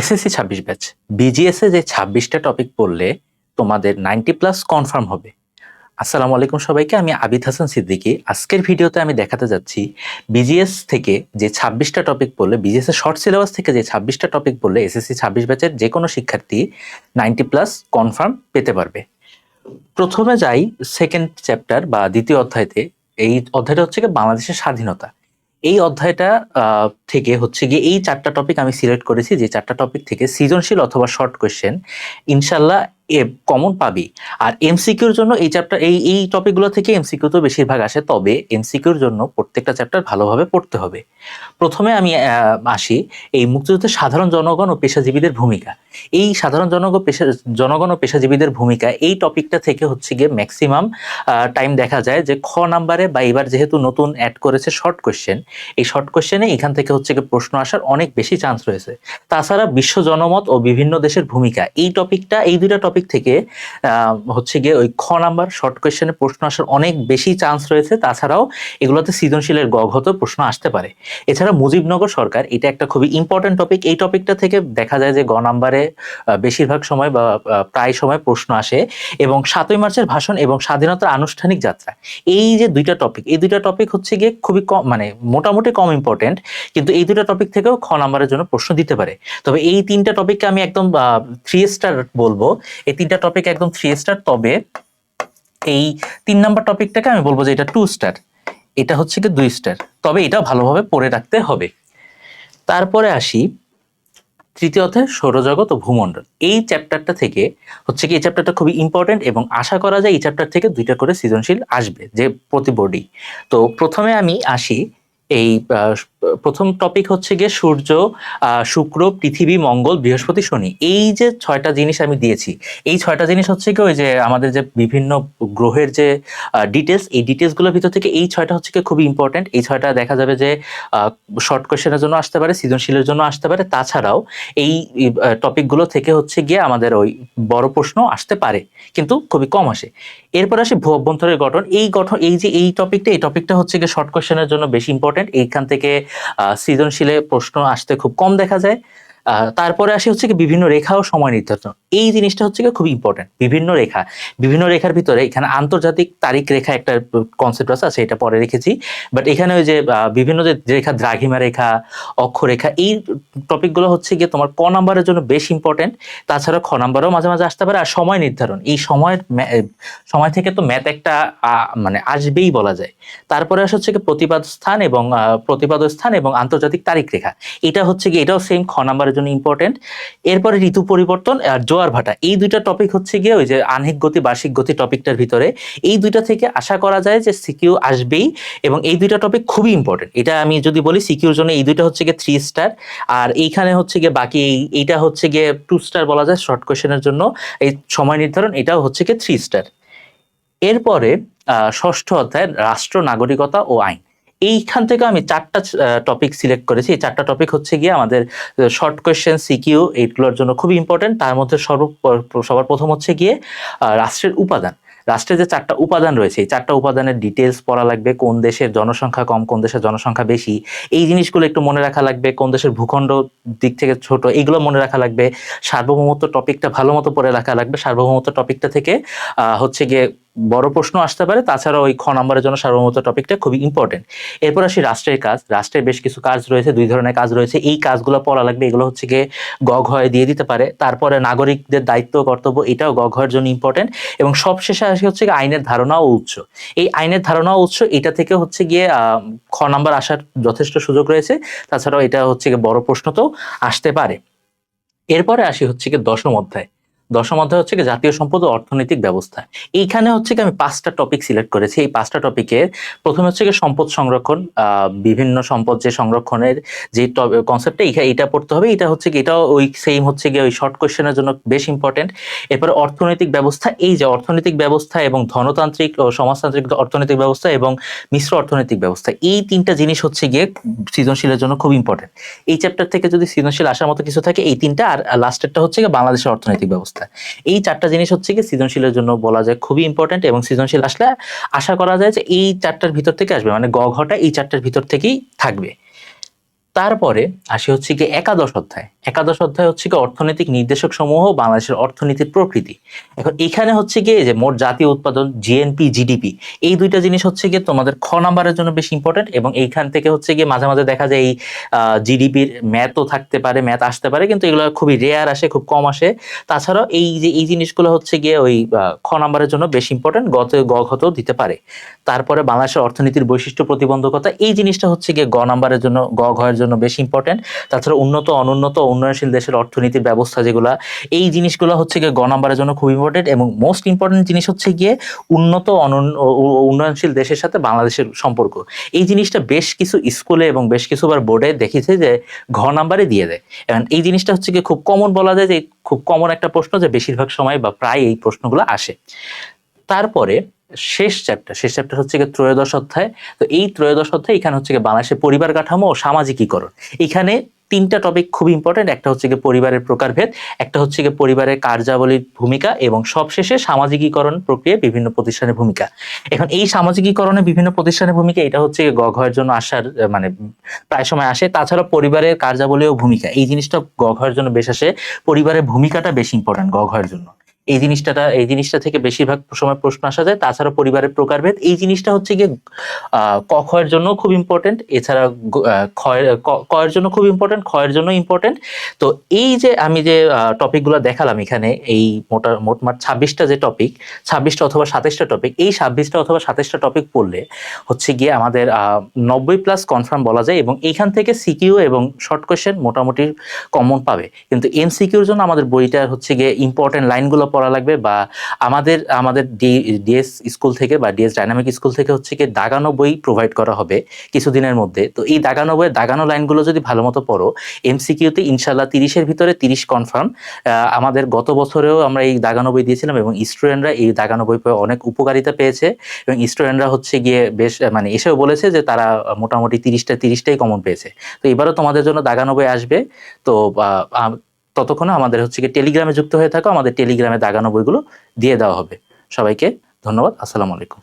SSC ছাব্বিশ batch BGS এ যে ছাব্বিশটা টপিক পড়লে তোমাদের নাইনটি প্লাস কনফার্ম হবে। আসসালামু আলাইকুম সবাইকে, আমি আবিদ হাসান সিদ্দিকী। আজকের ভিডিওতে আমি দেখাতে যাচ্ছি বিজিএস থেকে যে ছাব্বিশটা টপিক পড়লে বিজিএস এর শর্ট সিলেবাস থেকে যে ছাব্বিশটা টপিক পড়লে এসএসসি ছাব্বিশ ব্যাচের যে কোনো শিক্ষার্থী নাইনটি প্লাস কনফার্ম পেতে পারবে। প্রথমে যাই সেকেন্ড চ্যাপ্টার বা দ্বিতীয় অধ্যায়তে। এই অধ্যায়টা হচ্ছে বাংলাদেশের স্বাধীনতা। এই অধ্যায়টা থেকে হচ্ছে গিয়ে এই চারটা টপিক আমি সিলেক্ট করেছি, যে চারটা টপিক থেকে সৃজনশীল অথবা শর্ট কোয়েশ্চেন ইনশাল্লাহ কমন পাবি। আর এমসিকিউর জন্য এই চ্যাপ্টার এই এই টপিকগুলো থেকে এমসিকিউ তো বেশিরভাগ আসে, তবে এমসিকিউর জন্য প্রত্যেকটা চ্যাপ্টার ভালোভাবে পড়তে হবে। প্রথমে আমি আসি, এই মুক্তিযুদ্ধের সাধারণ জনগণ ও পেশাজীবীদের ভূমিকা। এই সাধারণ জনগণ পেশা, জনগণ ও পেশাজীবীদের ভূমিকা, এই টপিকটা থেকে হচ্ছে গিয়ে ম্যাক্সিমাম টাইম দেখা যায় যে খ নাম্বারে বা এবার যেহেতু নতুন অ্যাড করেছে শর্ট কোয়েশ্চেন এই শর্ট কোশ্চেনে এখান থেকে হচ্ছে গিয়ে প্রশ্ন আসার অনেক বেশি চান্স রয়েছে। তাছাড়া বিশ্ব জনমত ও বিভিন্ন দেশের ভূমিকা, এই টপিকটা এই দুইটা টপিক থেকে আহ, হচ্ছে গিয়ে ওই খ নাম্বার শর্ট কোশ্চেনে প্রশ্ন আসার অনেক বেশি চান্স রয়েছে। তাছাড়াও এগুলোতে সৃজনশীলের গঘত প্রশ্ন আসতে পারে। এছাড়া মুজিবনগর সরকার এটা একটা খুবই ইম্পর্টেন্ট টপিক এই টপিকটা থেকে দেখা যায় যে গ নাম্বারে বেশিরভাগ সময় বা প্রায় সময় প্রশ্ন আসে এবং সাতই মার্চের ভাষণ এবং স্বাধীনতার আনুষ্ঠানিক যাত্রা। এই যে দুইটা টপিক এই দুইটা টপিক হচ্ছে গিয়ে খুবই কম মানে মোটামুটি কম ইম্পর্টেন্ট কিন্তু এই দুইটা টপিক থেকেও খ নাম্বারের জন্য প্রশ্ন দিতে পারে। তবে এই তিনটা টপিককে আমি একদম থ্রি স্টার বলব। এই তিনটা টপিক একদম থ্রি স্টার তবে এই তিন নাম্বার টপিকটাকে আমি বলব যে এটা টু স্টার এটা হচ্ছে কি দুই স্টার তবে এটা ভালোভাবে পড়ে রাখতে হবে। তারপরে আসি তৃতীয় অধ্যায় সৌরজগৎ ও ভূমণ্ডল। এই চ্যাপ্টারটা থেকে হচ্ছে কি এই চ্যাপ্টারটা খুবই ইম্পর্টেন্ট এবং আশা করা যায় এই চ্যাপ্টার থেকে দুইটা করে সৃজনশীল আসবে যে প্রতি বোর্ডই তো প্রথমে আমি আসি এই প্রথম টপিক হচ্ছে গিয়ে সূর্য শুক্র, পৃথিবী, মঙ্গল, বৃহস্পতি, শনি। এই যে ছয়টা জিনিস আমি দিয়েছি, এই ছয়টা জিনিস হচ্ছে কি ওই যে আমাদের যে বিভিন্ন গ্রহের যে ডিটেলস এই ডিটেলসগুলোর ভিতর থেকে এই ছয়টা হচ্ছে কি খুবই ইম্পর্টেন্ট এই ছয়টা দেখা যাবে যে শর্ট কোয়েশ্চেনের জন্য আসতে পারে, সৃজনশীলের জন্য আসতে পারে। তাছাড়াও এই টপিকগুলো থেকে হচ্ছে গিয়ে আমাদের ওই বড় প্রশ্ন আসতে পারে, কিন্তু খুবই কম আসে। এরপর আসে ভূ অভ্যন্তরের গঠন। এই গঠন, এই যে এই টপিকটা এই টপিকটা হচ্ছে গিয়ে শর্ট কোয়েশ্চেনের জন্য বেশি ইম্পর্টেন্ট এইখান থেকে সৃজনশীলে প্রশ্ন আসতে খুব কম দেখা যায়। তারপরে আসে হচ্ছে কি বিভিন্ন রেখা ও সময় নির্ধারণ। এই জিনিসটা হচ্ছে কি খুব ইম্পর্টেন্ট বিভিন্ন রেখা। বিভিন্ন রেখার ভিতরে এখানে আন্তর্জাতিক তারিখ রেখা একটা কনসেপ্ট আছে এটা পরে রেখেছি। বাট এখানে ওই যে বিভিন্ন যে রেখা দ্রাঘিমা রেখা অক্ষরেখা এই টপিকগুলো হচ্ছে গিয়ে তোমার ক নাম্বারের জন্য বেশ ইম্পর্টেন্ট তাছাড়া খ নাম্বারও মাঝে মাঝে আসতে পারে আর সময় নির্ধারণ। এই সময়ের সময় থেকে তো ম্যাথ একটা মানে আসবেই বলা যায়। তারপরে আসে হচ্ছে কি প্রতিপাদ স্থান এবং আহ, প্রতিপাদ স্থান এবং আন্তর্জাতিক তারিখ রেখা। এটা হচ্ছে কি এটাও সেম খ নাম্বারের জন্য ইম্পর্টেন্ট এরপরে ঋতু পরিবর্তন আর জোয়ার ভাটা। এই দুইটা টপিক হচ্ছে গিয়ে ওই যে আহ্নিক গতি, বার্ষিক গতি টপিকটার ভিতরে। এই দুইটা থেকে আশা করা যায় যে সিকিউ আসবেই এবং এই দুইটা টপিক খুবই ইম্পর্টেন্ট এটা আমি যদি বলি, সিকিউর জন্য এই দুইটা হচ্ছে গিয়ে থ্রি স্টার আর এইখানে হচ্ছে গিয়ে বাকি এইটা হচ্ছে গিয়ে টু স্টার বলা যায় শর্ট কোয়েশ্চেনের জন্য। এই সময় নির্ধারণ, এটাও হচ্ছে গিয়ে থ্রি স্টার এরপরে ষষ্ঠ অধ্যায়, রাষ্ট্র, নাগরিকতা ও আইন। এইখান থেকে আমি চারটা টপিক সিলেক্ট করেছি। এই চারটা টপিক হচ্ছে গিয়ে আমাদের শর্ট কোয়েশ্চেন সিকিউ এইগুলোর জন্য খুবই ইম্পর্টেন্ট তার মধ্যে সর্ব সবার প্রথম হচ্ছে গিয়ে রাষ্ট্রের উপাদান। রাষ্ট্রের যে চারটা উপাদান রয়েছে, এই চারটা উপাদানের ডিটেলস পড়া লাগবে, কোন দেশের জনসংখ্যা কম, কোন দেশের জনসংখ্যা বেশি। এই জিনিসগুলো একটু মনে রাখা লাগবে, কোন দেশের ভূখণ্ড দিক থেকে ছোট, এইগুলো মনে রাখা লাগবে। সার্বভৌমত্ব টপিকটা ভালো মতো পড়ে রাখা লাগবে। সার্বভৌমত্ব টপিকটা থেকে হচ্ছে গিয়ে বড় প্রশ্ন আসতে পারে। তাছাড়া ওই খ নম্বরের জন্য সার্বভৌমত্ব টপিকটা খুবই ইম্পর্টেন্ট এরপর আসি রাষ্ট্রের কাজ। রাষ্ট্রের বেশ কিছু কাজ রয়েছে, দুই ধরনের কাজ রয়েছে। এই কাজগুলো পড়া লাগবে, এগুলো হচ্ছে গিয়ে গ ঘয়ে দিয়ে দিতে পারে। তারপরে নাগরিকদের দায়িত্ব, কর্তব্য, এটাও গ জন্য ইম্পর্টেন্ট এবং সবশেষে আসি হচ্ছে গিয়ে আইনের ধারণা ও উৎস। এই আইনের ধারণা উৎস, এটা থেকে হচ্ছে গিয়ে খ নাম্বার আসার যথেষ্ট সুযোগ রয়েছে। তাছাড়াও এটা হচ্ছে গিয়ে বড় প্রশ্ন তো আসতে পারে। এরপরে আসি হচ্ছে গিয়ে দশম অধ্যায়। দশম অধ্যায় হচ্ছে জাতীয় সম্পদ ও অর্থনৈতিক ব্যবস্থা। এইখানে হচ্ছে কি আমি পাঁচটা টপিক সিলেক্ট করেছি। এই পাঁচটা টপিকে প্রথমে হচ্ছে সম্পদ সংরক্ষণ বিভিন্ন সম্পদ যে সংরক্ষণের যে কনসেপ্টটা এটা পড়তে হবে। এটা হচ্ছে কি, এটাও ওই সেম হচ্ছে গিয়ে ওই শর্ট কোয়েশ্চেনের জন্য বেশ ইম্পর্টেন্ট এরপরে অর্থনৈতিক ব্যবস্থা, এই যে অর্থনৈতিক ব্যবস্থা এবং ধনতান্ত্রিক ও সমাজতান্ত্রিক অর্থনৈতিক ব্যবস্থা এবং মিশ্র অর্থনৈতিক ব্যবস্থা, এই তিনটা জিনিস হচ্ছে গিয়ে সৃজনশীলের জন্য খুব ইম্পর্টেন্ট এই চ্যাপ্টার থেকে যদি সৃজনশীল আসার মতো কিছু থাকে, এই তিনটা আর লাস্টেরটা হচ্ছে গিয়ে বাংলাদেশের অর্থনৈতিক ব্যবস্থা। এই চারটা জিনিস হচ্ছে কি সৃজনশীলের জন্য বলা যায় খুবই ইম্পর্টেন্ট এবং সৃজনশীল আসলে আশা করা যায় যে এই চারটার ভিতর থেকে আসবে। মানে গ ঘটা এই চারটার ভিতর থেকেই থাকবে। তারপরে আসি হচ্ছে কি একাদশ অধ্যায়। একাদশ অধ্যায় হচ্ছে কি অর্থনৈতিক নির্দেশক সমূহ বাংলাদেশের অর্থনীতির প্রকৃতি। এখন এখানে হচ্ছে গিয়ে যে মোট জাতীয় উৎপাদন জিএনপি জিডিপি এই দুইটা জিনিস হচ্ছে গিয়ে তোমাদের খ নাম্বারের জন্য বেশি ইম্পর্টেন্ট এবং এইখান থেকে হচ্ছে গিয়ে মাঝে মাঝে দেখা যায় এই জিডিপির ম্যাথও থাকতে পারে, ম্যাথ আসতে পারে, কিন্তু এগুলো খুবই রেয়ার আসে, খুব কম আসে। তাছাড়াও এই যে এই জিনিসগুলো হচ্ছে গিয়ে ওই খ নাম্বারের জন্য বেশি ইম্পর্টেন্ট গত, গ ঘতেও দিতে পারে। তারপরে বাংলাদেশের অর্থনীতির বৈশিষ্ট্য প্রতিবন্ধকতা, এই জিনিসটা হচ্ছে গিয়ে গ নাম্বারের জন্য, গ ঘয়ের জন্য বেশি ইম্পর্টেন্ট তাছাড়া উন্নত, অনুন্নত উন্নয়নশীল দেশের অর্থনীতির ব্যবস্থা যেগুলো, এই জিনিসগুলো হচ্ছে গিয়ে গ নাম্বারের জন্য খুব ইম্পর্টেন্ট এবং মোস্ট ইম্পর্টেন্ট জিনিস হচ্ছে গিয়ে উন্নত উন্নয়নশীল দেশের সাথে বাংলাদেশের সম্পর্ক। এই জিনিসটা বেশ কিছু স্কুলে এবং বেশ কিছুবার বোর্ডে দেখেছে যে ঘ নাম্বারে দিয়ে দেয়। এবং এই জিনিসটা হচ্ছে গিয়ে খুব কমন বলা যায় যে, খুব কমন একটা প্রশ্ন যে, বেশিরভাগ সময় বা প্রায় এই প্রশ্নগুলো আসে। তারপরে শেষ চ্যাপ্টার শেষ চ্যাপ্টার হচ্ছে গিয়ে ত্রয়োদশ অধ্যায়। তো এই ত্রয়োদশ অধ্যায় এখানে হচ্ছে গিয়ে বাংলাদেশের পরিবার কাঠামো ও সামাজিকীকরণ। এখানে তিনটা টপিক খুব ইম্পর্টেন্ট একটা হচ্ছে গিয়ে পরিবারের প্রকারভেদ, একটা হচ্ছে গিয়ে পরিবারের কার্যাবলীর ভূমিকা এবং সবশেষে সামাজিকীকরণ প্রক্রিয়ায় বিভিন্ন প্রতিষ্ঠানের ভূমিকা। এখন এই সামাজিকীকরণে বিভিন্ন প্রতিষ্ঠানের ভূমিকা, এটা হচ্ছে গিয়ে গ ঘয়ের জন্য আসার মানে প্রায় সময় আসে। তাছাড়া পরিবারের কার্যাবলী ও ভূমিকা, এই জিনিসটা গ ঘয়ের জন্য বেশ আসে। পরিবারের ভূমিকাটা বেশি ইম্পর্টেন্ট গ ঘয়ের জন্য। এই জিনিসটা এই জিনিসটা থেকে বেশিরভাগ সময় প্রশ্ন আসা যায়। তাছাড়া পরিবারের প্রকারভেদ। এই জিনিসটা হচ্ছে গিয়ে ক খয়ের জন্য খুব ইম্পর্টেন্ট এছাড়া ক্ষয়ের কয়ের জন্য খুব ইম্পর্টেন্ট ক্ষয়ের জন্য ইম্পর্টেন্ট তো এই যে আমি যে টপিকগুলো দেখালাম এখানে, এই মোটা মোটমাট ছাব্বিশটা যে টপিক ছাব্বিশটা অথবা সাতাশটা টপিক এই ছাব্বিশটা অথবা সাতাশটা টপিক পড়লে হচ্ছে গিয়ে আমাদের নব্বই প্লাস কনফার্ম বলা যায় এবং এইখান থেকে সিকিউ এবং শর্ট কোয়েশ্চেন মোটামুটি কমন পাবে। কিন্তু এমসিকিউর জন্য আমাদের বইটা হচ্ছে গিয়ে ইম্পর্টেন্ট লাইনগুলো পড়া লাগবে বা আমাদের আমাদের ডিএস স্কুল থেকে বা ডিএস ডাইনামিক স্কুল থেকে হচ্ছে গিয়ে দাগানো বই প্রোভাইড করা হবে কিছুদিনের মধ্যে। তো এই দাগানো বইয়ের, দাগানো লাইনগুলো যদি ভালো মতো পড়ো এমসিকিউতে ইনশাল্লাহ তিরিশের ভিতরে তিরিশ কনফার্ম আমাদের গত বছরেও আমরা এই দাগানো বই দিয়েছিলাম এবং স্টুডেন্টরা এই দাগানো বই অনেক উপকারিতা পেয়েছে এবং স্টুডেন্টরা হচ্ছে গিয়ে বেশ মানে এসেও বলেছে যে তারা মোটামুটি তিরিশটা, তিরিশটাই কমন পেয়েছে। তো এবারও তোমাদের জন্য দাগানো বই আসবে। তো ততক্ষণে আমাদের হচ্ছে কি টেলিগ্রামে যুক্ত হয়ে থাকো, আমাদের টেলিগ্রামে দাগানো বইগুলো দিয়ে দেওয়া হবে। সবাইকে ধন্যবাদ, আসসালামু আলাইকুম।